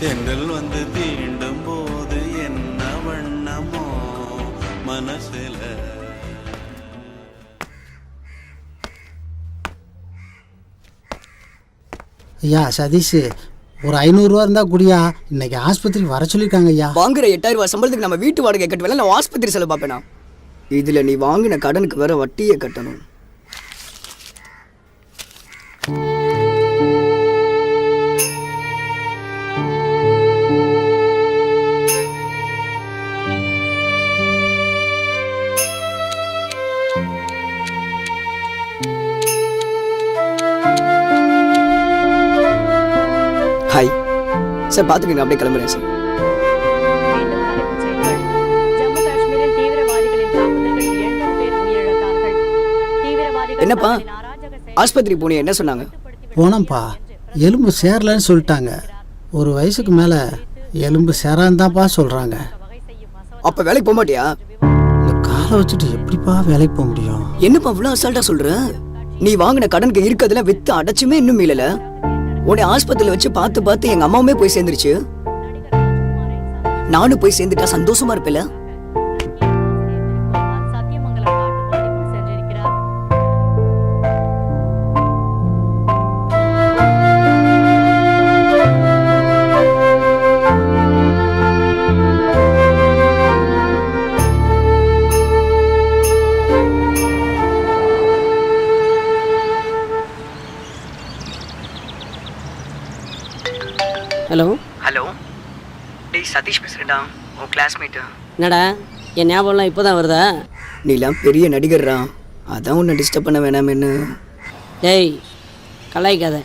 தென்றல் வந்து தீண்டும் போது என்ன வண்ணமோ மனசுல. ஐயா சதீஷ் ஒரு ஐநூறுரூவா இருந்தால் குடியா? இன்னைக்கு ஆஸ்பத்திரிக்கு வர சொல்லியிருக்காங்க ஐயா. வாங்குற எட்டாயிரம் ரூபாய் சம்பளத்துக்கு நம்ம வீட்டு வாடகை கட்டுவேல நான் ஆஸ்பத்திரி செலவு பார்ப்பேனா? இதுல நீ வாங்கின கடனுக்கு வேற வட்டியை கட்டணும். சார் பார்த்துக்கங்க அப்படியே கிளம்புறேன் சார். மீண்டும் தலைப்புச் செய்திகள். ஜம்மு காஷ்மீரில் தீவிரவாதிகளின் தாக்குதல்களில் 80 பேர் உயிரிழந்தார்கள். தீவிரவாதிகள் என்னப்பா? ஆஸ்பத்திரி போனீங்க என்ன சொன்னாங்க? போனோம்ப்பா. எலும்பு சேரலன்னு சொல்லிட்டாங்க. ஒரு வயசுக்கு மேலே எலும்பு சேராந்தாப்பா சொல்கிறாங்க அப்ப வேலைக்கு போக மாட்டியா? இந்த காலை வச்சுட்டு எப்படிப்பா வேலைக்கு போக முடியும்? என்னப்பா இவ்வளவு அசால்ட்டா சொல்ற? நீ வாங்கின கடனுக்கு இருக்கிறதுல வித்து அடைச்சுமே இன்னும் மீளல. உன்னை ஆஸ்பத்திரியில் வச்சு பார்த்து பார்த்து எங்க அம்மாவுமே போய் சேர்ந்துருச்சு. நானும் போய் சேர்ந்துட்டா சந்தோஷமா இருப்பேல? டேய் சதீஷ் பேசுறேன்டா. உன் கிளாஸ்மேட்டு என்னடா? என் ஞாபகம்லாம் இப்போ தான் வருதா? நீலாம் பெரிய நடிகர்ரா. அதான் உன்னை டிஸ்டர்ப் பண்ண வேணாமேன்னு. டேய் கலாய்க்காத.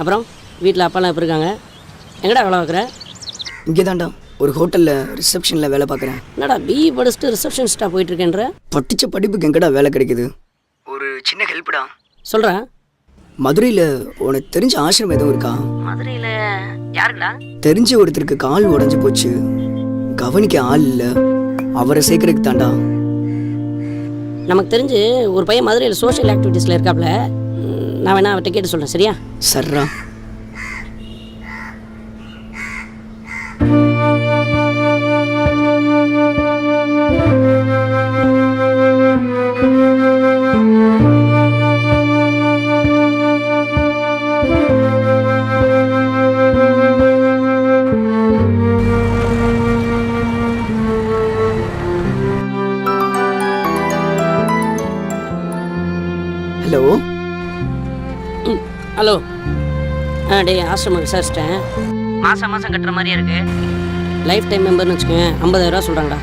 அப்புறம் வீட்டில் அப்பாலாம் எப்படி இருக்காங்க? எங்கடா வேலை பார்க்குற? இங்கே தான்டா ஒரு ஹோட்டலில் ரிசப்ஷனில் வேலை பார்க்குறேன். என்னடா பிஇ படிச்சுட்டு ரிசப்ஷனிஸ்ட்டாக போயிட்டுருக்கேன்ற? படிச்ச படிப்புக்கு எங்கடா வேலை கிடைக்குது? ஒரு சின்ன ஹெல்ப்டா சொல்கிறா மதுரையில் உனக்கு தெரிஞ்ச ஆசிரமம் எதுவும் இருக்கா? மதுரையில் யாருக்குடா தெரிஞ்ச ஒருத்தருக்கு கால் உடைஞ்சு போச்சு. கவனிக்க ஆள் இல்லை. அவரை சேர்க்கறதுக்கு தாண்டா. நமக்கு தெரிஞ்சு ஒரு பையன் மதுரையில் சோஷியல் ஆக்டிவிட்டீஸில் இருக்காப்புல ம், நான் வேணா அவர்கிட்ட கேட்டு சொல்கிறேன் சரியா? சர்ரா ஹலோ. ஆ டேய் ஆசிரமம் விசாரிச்சிட்டேன். மாதம் மாதம் கட்டுற மாதிரியே இருக்கு. லைஃப் டைம் மெம்பர்னு வச்சுக்கோங்க ஐம்பதாயிரரூவா சொல்கிறாங்கடா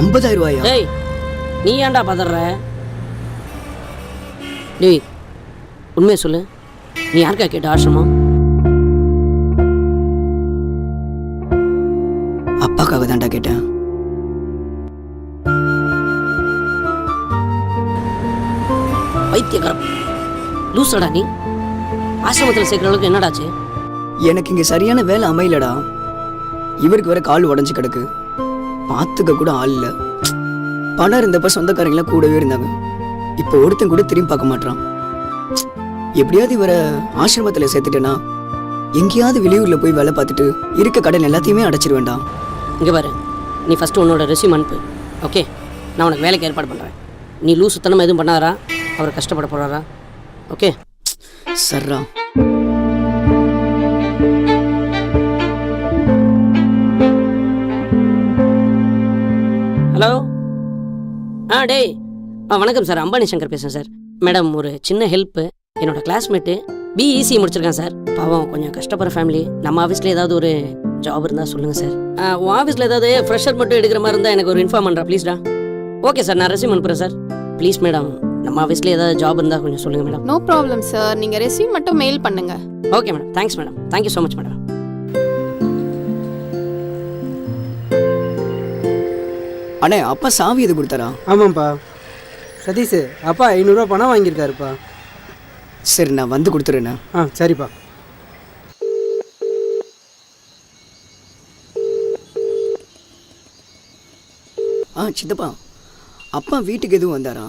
ஐம்பதாயிரம் ரூபாயா? டேய் நீ ஏன்டா பதற? டேய் உண்மையை சொல்லு. நீ யாருக்கா கேட்ட ஆசிரமம்? அப்பாக்காக தான்டா கேட்டேன். பைத்தியக்காரம் லூசடா நீ. ஆசிரமத்தில் சேர்க்குற அளவுக்கு என்னடாச்சு? எனக்கு இங்க சரியான வேலை அமையலடா. இவருக்கு வேற கால் உடைஞ்சு கிடக்கு. பார்த்துக்க கூட ஆள் இல்ல. பணம் இருந்தப்ப சொந்தக்காரங்களாம் கூடவே இருந்தாங்க. இப்போ ஒருத்தன் கூட திரும்பி பார்க்க மாட்டான் எப்படியாவது இவரை ஆசிரமத்துல சேர்த்துட்டேனா? எங்கேயாவது வெளியூர்ல போய் வேலை பார்த்துட்டு இருக்க கடன் எல்லாத்தையுமே அடைச்சிருவேன்டா. இங்கே பாரு. நீ ஃபஸ்ட்டு உன்னோட ரெஸ்யூம் அனுப்பு. ஓகே நான் உனக்கு வேலைக்கு ஏற்பாடு பண்ணுறேன் நீ லூஸ் சுத்தனமாக எதுவும் பண்ணாதரா அவர் கஷ்டப்பட போகிறாரா ஓகே சர்ரா ஹலோ ஆ டேய். ஆ வணக்கம் சார். அம்பானி சங்கர் பேசுகிறேன் சார். மேடம் ஒரு சின்ன ஹெல்ப்பு என்னோட கிளாஸ்மேட்டு பிஇசி முடிச்சிருக்கேன் சார். பாவம் கொஞ்சம் கஷ்டப்படுற ஃபேமிலி நம்ம ஆஃபீஸில் ஏதாவது ஒரு ஜாப் இருந்தால் சொல்லுங்கள் சார். ஆ, உன் ஆஃபீஸில் ஏதாவது ஃப்ரெஷர் மட்டும் எடுக்கிற மாதிரி இருந்தால் எனக்கு ஒரு இன்ஃபார்ம் பண்ணுறா ப்ளீஸ்டா ஓகே சார் நான் ரெஸ்யூம் அனுப்புகிறேன் சார். ப்ளீஸ் மேடம் நம்ம ஆஃபீஸில் ஏதாவது ஜாப் இருந்தால் கொஞ்சம் சொல்லுங்கள் மேடம் நோ ப்ராப்ளம் சார் நீங்க ரெஸ்யூம் மட்டும் மெயில் பண்ணுங்க. Okay madam thanks madam thank you so much madam அண்ணே அப்பா சாவி எது கொடுத்தாரா? ஆமாம்ப்பா. சதீஷ் அப்பா ஐநூறுரூவா பணம் வாங்கியிருக்காருப்பா. சரி நான் வந்து கொடுத்துறேண்ணே. ஆ சரிப்பா. ஆ சித்தப்பா அப்பா வீட்டுக்கு எதுவும் வந்தாரா?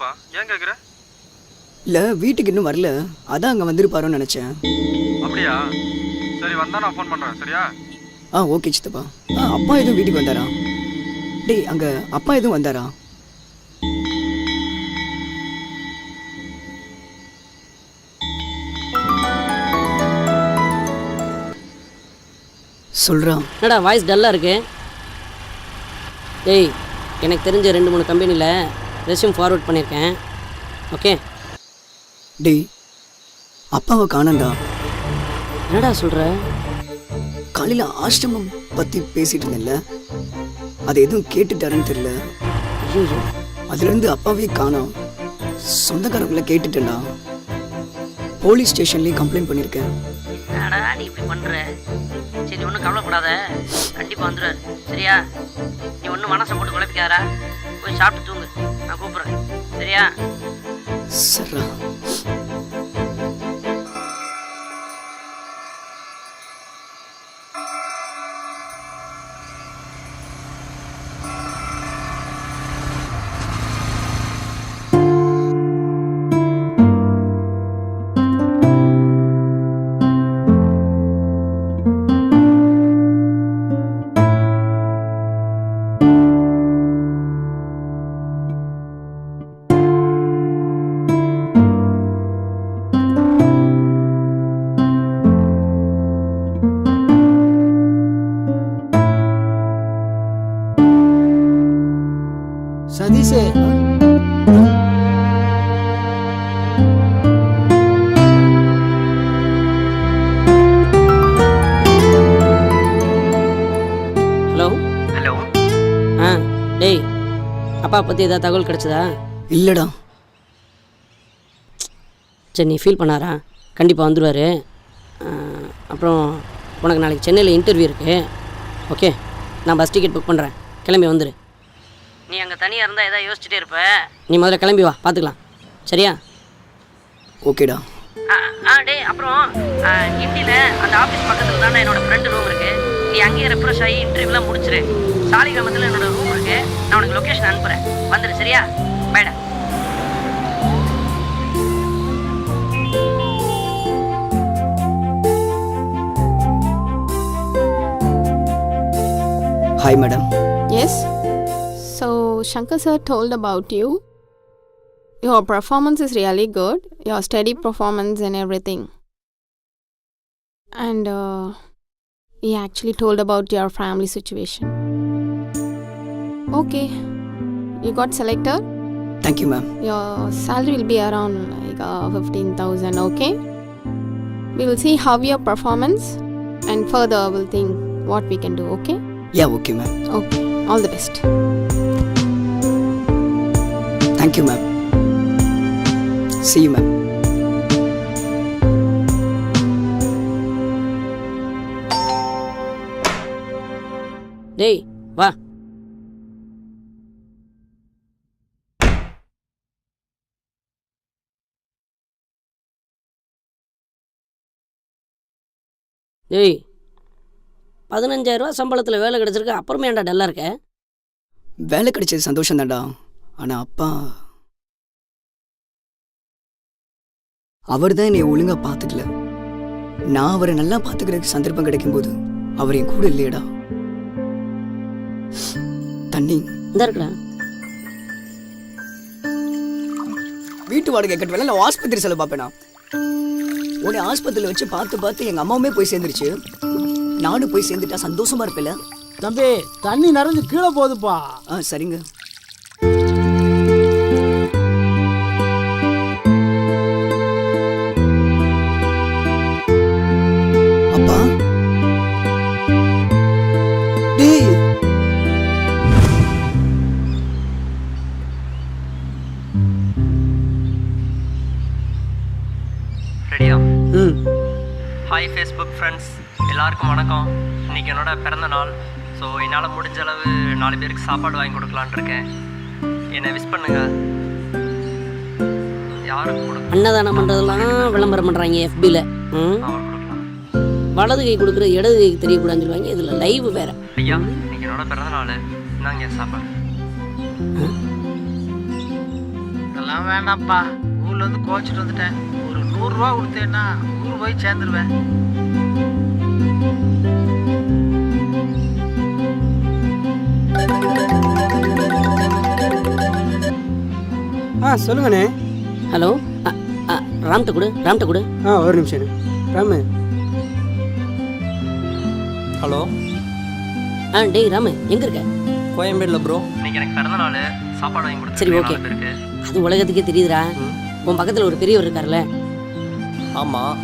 இல்லையேப்பா ஏன் கேட்குற இல்லை வீட்டுக்கு இன்னும் வரல. அதான் அங்கே வந்திருப்பாரோன்னு நினச்சேன். அப்படியா? சரி வந்தா நான் ஃபோன் பண்ணுறேன் சரியா? ஆ ஓகே சித்தப்பா. ஆ அப்பா எதுவும் வீட்டுக்கு வந்தாரா? டேய் அங்கே அப்பா எதுவும் வந்தாரா? சொல்றா என்னடா வாய்ஸ் டல்லாக இருக்கு? டேய் எனக்கு தெரிஞ்ச ரெண்டு மூணு கம்பெனியில் ரெஸ்யூம் ஃபார்வர்ட் பண்ணியிருக்கேன். ஓகே டேய் அப்பாவை காணண்டா என்னடா சொல்கிற காலையில் ஆசிரமம் பற்றி பேசிட்டு இருந்தேன்ல. அது எதுவும் கேட்டுட்டாருன்னு தெரியல. ஐயோ அதுலேருந்து அப்பாவே காணோம். சொந்தக்காரங்களை கேட்டுட்டேன்டா. போலீஸ் ஸ்டேஷன்லேயும் கம்ப்ளைண்ட் பண்ணியிருக்கேன். என்னடா நீ இப்படி பண்ணுற சரி ஒன்றும் கவலைப்படாத. கண்டிப்பாக வந்துடுவார் சரியா? நீ ஒன்றும் மனசை போட்டு குழப்பிக்காதடா. போய் சாப்பிட்டு தூங்கு. சரியா சர்ரா ஹலோ ஆ டேய் அப்பா பற்றி ஏதாவது தகவல் கிடச்சதா? இல்லைடா. சரி நீ ஃபீல் பண்ணாரா? கண்டிப்பாக வந்துடுவார் அப்புறம் உனக்கு நாளைக்கு சென்னையில் இன்டர்வியூ இருக்குது ஓகே நான் பஸ் டிக்கெட் புக் பண்ணுறேன் கிளம்பி வந்துடு நீ அங்கே தனியாக இருந்தால் எதாவது யோசிச்சுட்டே இருப்ப? நீ முதல்ல கிளம்பி வா பார்த்துக்கலாம் சரியா? ஓகேடா ஆ டேய் அப்புறம் ஹிந்தியில் அந்த ஆஃபீஸ் பக்கத்தில் தானே என்னோட ஃப்ரெண்டு ரூம் இருக்குது நீ அங்கேயே ரெஃப்ரெஷ் ஆகி இன்டர்வியூலாம் முடிச்சிரு சாலிகிராமத்தில் என்னோட ரூம் இருக்குது நான் உனக்கு லொக்கேஷன் அனுப்புகிறேன் வந்துடு சரியா பைடா hi madam Yes. So Shankar sir told about you. Your performance is really good. Your steady performance and everything. And uh, He actually told about your family situation. Okay. You got selected? Thank you, ma'am. Your salary will be around like uh, 15,000, okay? We will see how your performance and further we'll think what we can do, okay? Yeah, okay, ma'am. Okay. All the best. Thank you, ma'am. See you, ma'am. டேய் வா. டேய் பதினஞ்சாயிரரூவா சம்பளத்தில் வேலை கிடச்சிருக்கு அப்புறமே ஏன்டா டல்லாக இருக்க? வேலை கிடைச்சது சந்தோஷம் தான்டா ஆனால் அப்பா அவர் தான் என்னை ஒழுங்கா பார்த்துக்கல. நான் அவரை நல்லா பார்த்துக்கிறதுக்கு சந்தர்ப்பம் கிடைக்கும்போது அவர் என் கூட இல்லையடா. தண்ணி. இந்த வீட்டு வாடகை கட்ட வேலை நான் ஆஸ்பத்திரி செலவு பார்ப்பேனா உன்னை ஆஸ்பத்திரியில் வச்சு பார்த்து பார்த்து எங்கள் அம்மாவுமே போய் சேர்ந்துருச்சு. நானும் போய் சேர்ந்துட்டா சந்தோஷமா இருப்பேல? தம்பி தண்ணி நிறைஞ்சு கீழே போகுதுப்பா. ஆ சரிங்க. ஹாய் ஃபேஸ்புக் ஃப்ரெண்ட்ஸ் எல்லாருக்கும் வணக்கம். இன்னைக்கு என்னோட பிறந்த நாள். ஸோ என்னால் முடிஞ்ச அளவு நாலு பேருக்கு சாப்பாடு வாங்கி கொடுக்கலான்னு இருக்கேன். என்னை விஷ் பண்ணுங்க. யாருக்கு கொடுக்க அன்னதானம் பண்ணுறதெல்லாம் விளம்பரம் பண்ணுறாங்க எஃபியில் ம்? வலது கை கொடுக்குற இடது கைக்கு தெரியக்கூடாதுன்னு சொல்லுவாங்க. இதில் லைவ் வேற. ஐயா இன்னைக்கு என்னோட பிறந்த நாள். இந்தாங்க சாப்பாடு. இதெல்லாம் வேண்டாம்ப்பா. ஊர்ல இருந்து கோச்சிட்டு வந்துட்டேன். ஒரு நூறுரூவா கொடுத்தேன்னா ஊருக்கு போய் சேர்ந்துருவேன். ஆ சொல்லுங்கண்ணே. ஹலோ ராம்கிட்ட கொடு ராம்கிட்ட கொடு. ஆ ஒரு நிமிஷம் ராமு. ஹலோ. ஆ டேய் ராமு எங்கே இருக்க? கோயம்பேடில் ப்ரோ இன்னைக்கு எனக்கு பிறந்த நாள். சாப்பாடு வாங்கி கொடுத்து சரி ஓகே. அது உலகத்துக்கே தெரியுதுடா. உன் பக்கத்தில் ஒரு பெரியவர் இருக்கார்ல ஆமாம்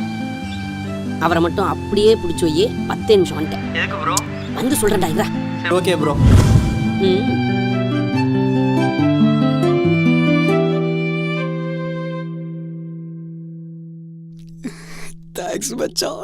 அவரை மட்டும் அப்படியே பிடிச்சி வை பத்து நிமிஷம் வந்துட்டேன். எதுக்கு ப்ரோ வந்து சொல்கிறேன்டா இதா சரி ஓகே ப்ரோ ம். தேங்க்ஸ் மச்சான்.